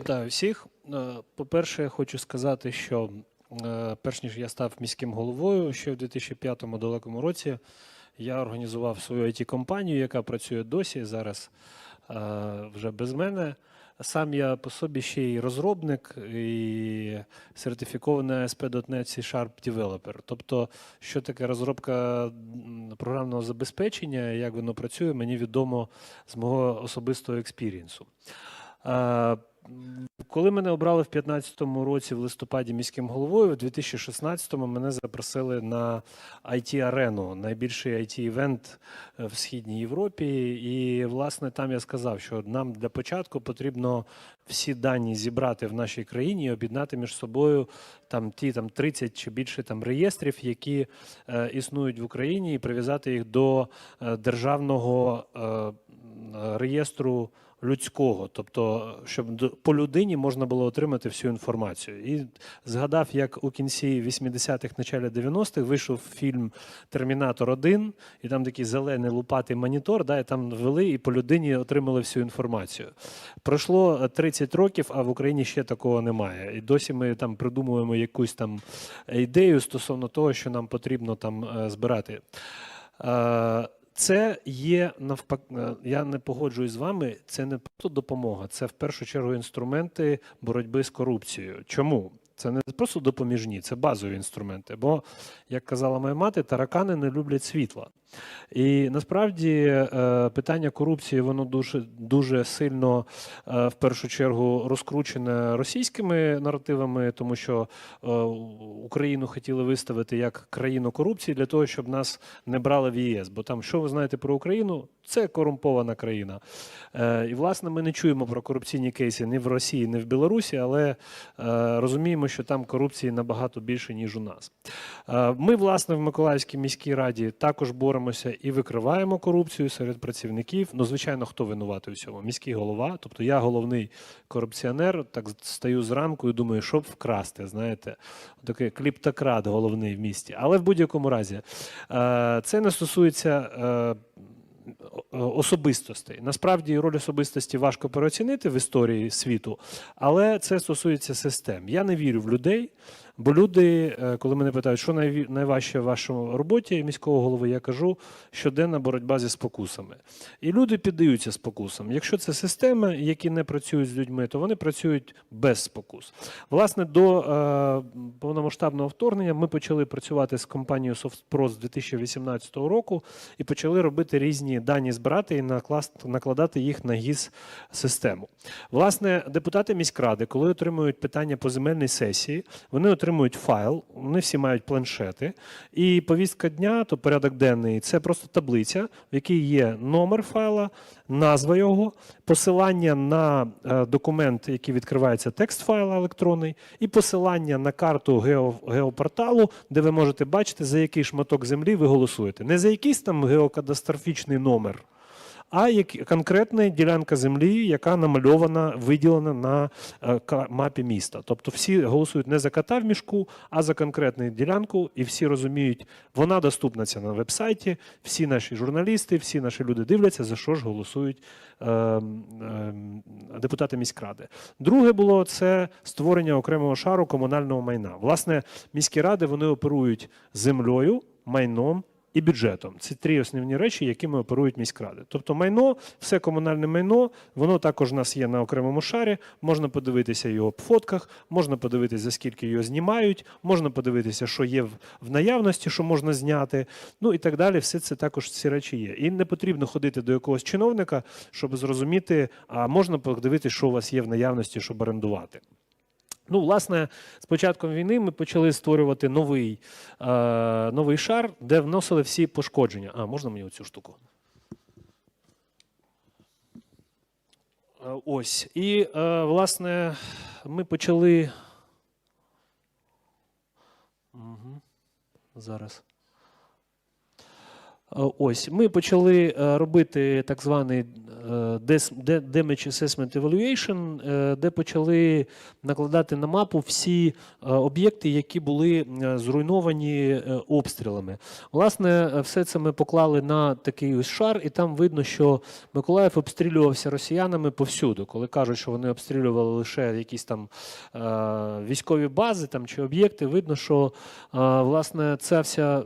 Вітаю всіх. Е, По-перше, я хочу сказати, що е, перш ніж я став міським головою, ще в 2005 далекому році я організував свою it компанію яка працює досі зараз е, вже без мене. Сам я по собі ще й розробник і сертифікований ASP.NET C-Sharp Developer. Тобто, що таке розробка програмного забезпечення, як воно працює, мені відомо з мого особистого експірієнсу. Коли мене обрали в 2015 році в листопаді міським головою, в 2016-му мене запросили на IT-арену, найбільший IT-івент е, в Східній Європі. І, власне, там я сказав, що нам для початку потрібно всі дані зібрати в нашій країні і об'єднати між собою там ті там 30 чи більше там реєстрів, які е, існують в Україні, і прив'язати їх до е, державного е, реєстру людського, тобто, щоб по людині можна було отримати всю інформацію. І згадав, як у кінці 80-х, началі 90-х вийшов фільм Термінатор 1, і там такий зелений лупатий монітор, да, і там ввели і по людині отримали всю інформацію. Пройшло е, 30 років, а в Україні ще такого немає. І досі ми там придумуємо якусь там ідею стосовно того, що нам потрібно там е, збирати. Це є навпак. е, Я не погоджуюсь з вами. Це не просто допомога, це в першу чергу інструменти боротьби з корупцією. Чому? Це не просто допоміжні, це базові інструменти. Бо, як казала моя мати, таракани не люблять світла. І насправді е, питання корупції воно дуже дуже сильно е, в першу чергу розкручене російськими наративами, тому що е, Україну хотіли виставити як країну корупції для того, щоб нас не брали в ЄС. Бо там, що ви знаєте про Україну, це корумпована країна. І власне ми не чуємо про корупційні кейси ні в Росії, ні в Білорусі, але розуміємо, що там корупції набагато більше ніж у нас. Ми, власне, в Миколаївській міській раді також боремося і викриваємо корупцію серед працівників. Ну, звичайно, хто винуватий у цьому? Міський голова. Тобто я головний корупціонер, так стаю зранку і думаю, що б вкрасти. Знаєте, такий кліптократ головний в місті. Але в будь-якому разі е, це не стосується. е, Особистостей. Насправді роль особистості важко переоцінити в історії світу, але це стосується систем. Я не вірю в людей, бо люди, е, коли мене питають, що найважче в вашому роботі міського голови, я кажу, щоденна боротьба зі спокусами. І люди піддаються спокусам. Якщо це системи, які не працюють з людьми, то вони працюють без спокус. Власне, до е, повномасштабного вторгнення ми почали працювати з компанією SoftPro з 2018 року і почали робити різні дані збирати і накладати їх на гіс систему. Власне, депутати міськради, коли отримують питання по земельній сесії, вони отримують файл, вони всі мають планшети. І повістка дня, то порядок денний, це просто таблиця, в якій є номер файла, назва його, посилання на е, документ, який відкривається текст файла електронний, і посилання на карту гео, геопорталу, де ви можете бачити, за який шматок землі ви голосуєте. Не за якийсь там геокадастрофічний номер а як конкретна ділянка землі, яка намальована, виділена на е, мапі міста. Тобто всі голосують не за кота в мішку, а за конкретну ділянку, і всі розуміють, вона доступна ця на вебсайті. Всі наші журналісти, всі наші люди дивляться, за що ж голосують е, е, депутати міськради. Друге було це створення окремого шару комунального майна. Власне, міські ради вони оперують землею, майном і бюджетом. Це три основні речі, якими оперують міськради. Тобто майно, все комунальне майно, воно також у нас є на окремому шарі. Можна подивитися його по фотках, можна подивитися, за скільки його знімають, можна подивитися, що є в, в наявності, що можна зняти. Ну і так далі. Все це також ці речі є. І не потрібно ходити до якогось чиновника, щоб зрозуміти, а можна подивитися, що у вас є в наявності, щоб орендувати. Ну, власне, з початком війни ми почали створювати новий, е, новий шар, де вносили всі пошкодження. А, можна мені оцю штуку? Е, Ось. І, е, власне, ми почали. Угу. Зараз. Е, Ось ми почали е, робити так званий е, Damage Assessment Evaluation, де почали накладати на мапу всі об'єкти, які були зруйновані обстрілами. Власне, все це ми поклали на такий ось шар, і там видно, що Миколаїв обстрілювався росіянами повсюду. Коли кажуть, що вони обстрілювали лише якісь там військові бази там, чи об'єкти, видно, що власне ця вся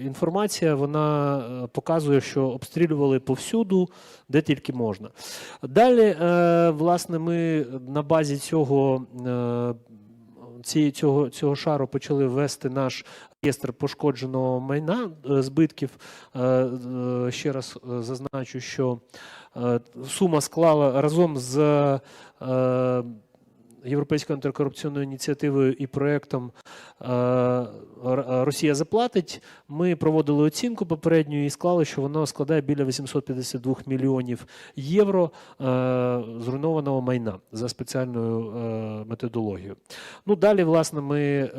інформація вона показує, що обстрілювали повсюду, де тільки можна. Далі, е, власне, ми на базі цього. е, цього, цього шару почали ввести наш реєстр пошкодженого майна е, збитків. Е, е, Ще раз е, зазначу, що е, сума склала разом з е, Європейською антикорупційною ініціативою і проєктом е, Росія заплатить. Ми проводили оцінку попередню і склали, що воно складає біля 852 мільйонів євро е, зруйнованого майна за спеціальною е, методологією. Ну далі, власне, ми е,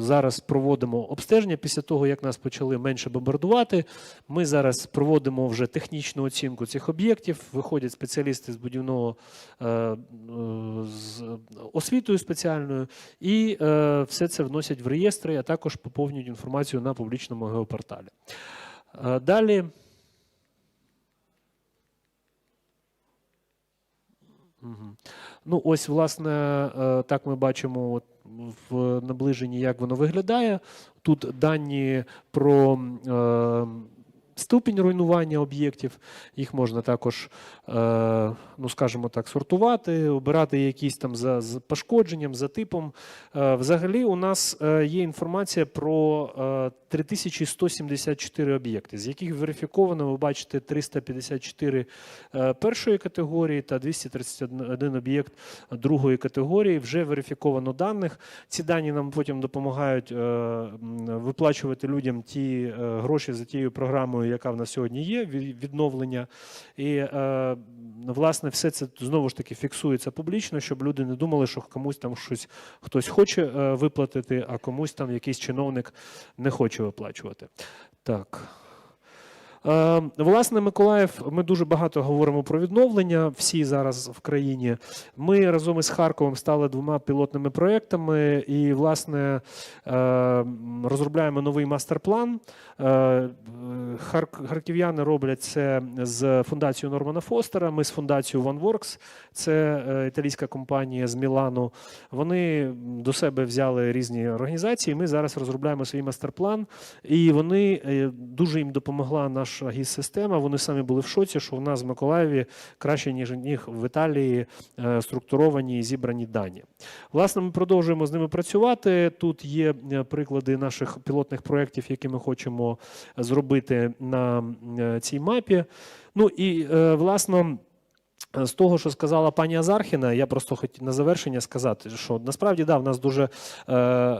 зараз проводимо обстеження після того, як нас почали менше бомбардувати. Ми зараз проводимо вже технічну оцінку цих об'єктів. Виходять спеціалісти з будівного з освітою спеціальною, і все це вносять в реєстри, а також поповнюють інформацію на публічному геопорталі. Е, Далі. Угу. Ну, ось, власне, е, так ми бачимо в наближенні, як воно виглядає. Тут дані про е, ступінь руйнування об'єктів. Їх можна також, е, ну скажімо так, сортувати, обирати якісь там за, пошкодженням, за типом. Е, взагалі, у нас е, є інформація про е, 3174 об'єкти, з яких верифіковано, ви бачите, 354 е, першої категорії та 231 об'єкт другої категорії. Вже верифіковано даних. Ці дані нам потім допомагають виплачувати людям ті гроші за тією програмою, яка в нас сьогодні є, відновлення. І е, власне все це знову ж таки фіксується публічно, щоб люди не думали, що комусь там щось хтось хоче е, виплатити, а комусь там якийсь чиновник не хоче виплачувати. Так. Е, Власне, Миколаїв, ми дуже багато говоримо про відновлення. Всі зараз в країні. Ми разом із Харковом стали двома пілотними проектами, і, власне, е, розробляємо новий мастер-план. Е, хар- Харків'яни роблять це з фундацією Нормана Фостера. Ми з фундацією OneWorks, це італійська компанія з Мілану. Вони до себе взяли різні організації. Ми зараз розробляємо свій мастер-план, і вони дуже їм допомогла наша гіс-система. Вони самі були в шоці, що в нас в Миколаєві краще ніж них в Італії е, структуровані і зібрані дані. Власне, ми продовжуємо з ними працювати. Тут є е, приклади наших пілотних проєктів, які ми хочемо зробити на е, цій мапі. Ну і власно. З того, що сказала пані Азархіна, я просто хотів на завершення сказати, що насправді да, в нас дуже е,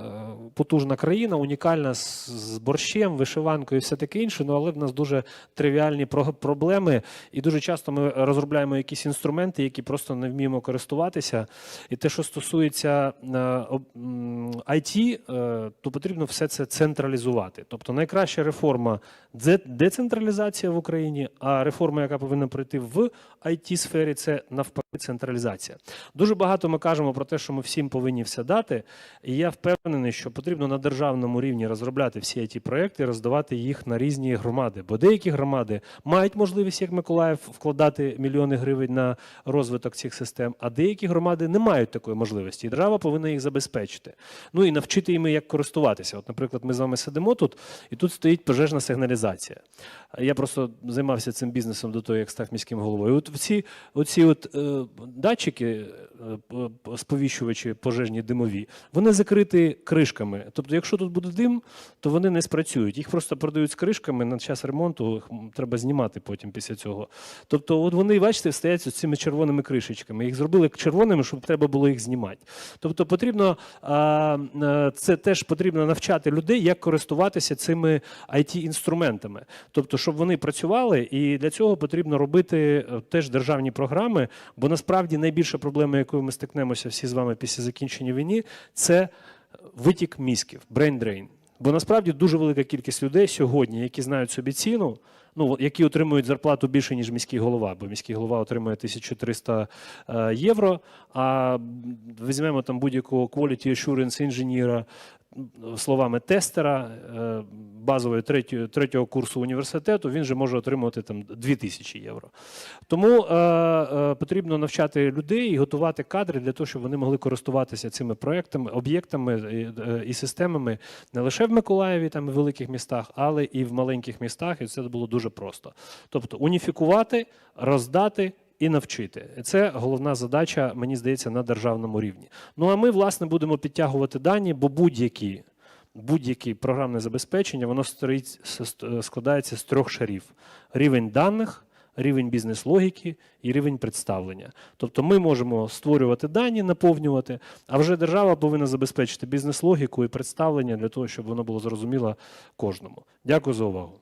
потужна країна, унікальна з, з борщем, вишиванкою, і все таке інше. Ну але в нас дуже тривіальні про проблеми, і дуже часто ми розробляємо якісь інструменти, які просто не вміємо користуватися. І те, що стосується е, IT, е, то потрібно все це централізувати. Тобто найкраща реформа децентралізація в Україні, а реформа, яка повинна прийти в IT-сфері, 4 це навпаки централізація. Дуже багато ми кажемо про те, що ми всім повинні все дати. І я впевнений, що потрібно на державному рівні розробляти всі it проекти, роздавати їх на різні громади. Бо деякі громади мають можливість, як Миколаїв, вкладати мільйони гривень на розвиток цих систем, а деякі громади не мають такої можливості. І держава повинна їх забезпечити. Ну і навчити їм, як користуватися. От, наприклад, ми з вами сидимо тут, і тут стоїть пожежна сигналізація. Я просто займався цим бізнесом до того, як став міським головою. От ці оці от е, датчики, сповіщувачі пожежні димові, вони закриті кришками. Тобто, якщо тут буде дим, то вони не спрацюють. Їх просто продають з кришками на час ремонту. їх, Треба знімати потім після цього. Тобто, от вони, бачите, стоять з цими червоними кришечками. Їх зробили червоними, щоб треба було їх знімати. Тобто, потрібно е, це теж потрібно навчати людей, як користуватися цими it інструментами Тобто, щоб вони працювали, і для цього потрібно робити е, теж державні програми. Бо насправді найбільша проблема, якою ми стикнемося всі з вами після закінчення війни, це витік мізків, brain drain. Бо насправді дуже велика кількість людей сьогодні, які знають собі ціну, ну які отримують зарплату більше, ніж міський голова, бо міський голова отримує 1300 е, євро. А візьмемо там будь-якого quality assurance інженіра, м, словами тестера е, базової третього, третього курсу університету, він же може отримувати там 2000 євро. Тому е, е, потрібно навчати людей і готувати кадри для того, щоб вони могли користуватися цими проектами, об'єктами і, е, і системами не лише в Миколаєві, там в великих містах, але і в маленьких містах. І це було дуже просто. Тобто уніфікувати, роздати. І навчити це головна задача, мені здається, на державному рівні. Ну а ми, власне, будемо підтягувати дані, бо будь-які будь-яке програмне забезпечення воно стоїть- складається з трьох шарів: рівень даних, рівень бізнес-логіки і рівень представлення. Тобто ми можемо створювати дані, наповнювати, а вже держава повинна забезпечити бізнес-логіку і представлення для того, щоб воно було зрозуміло кожному. Дякую за увагу.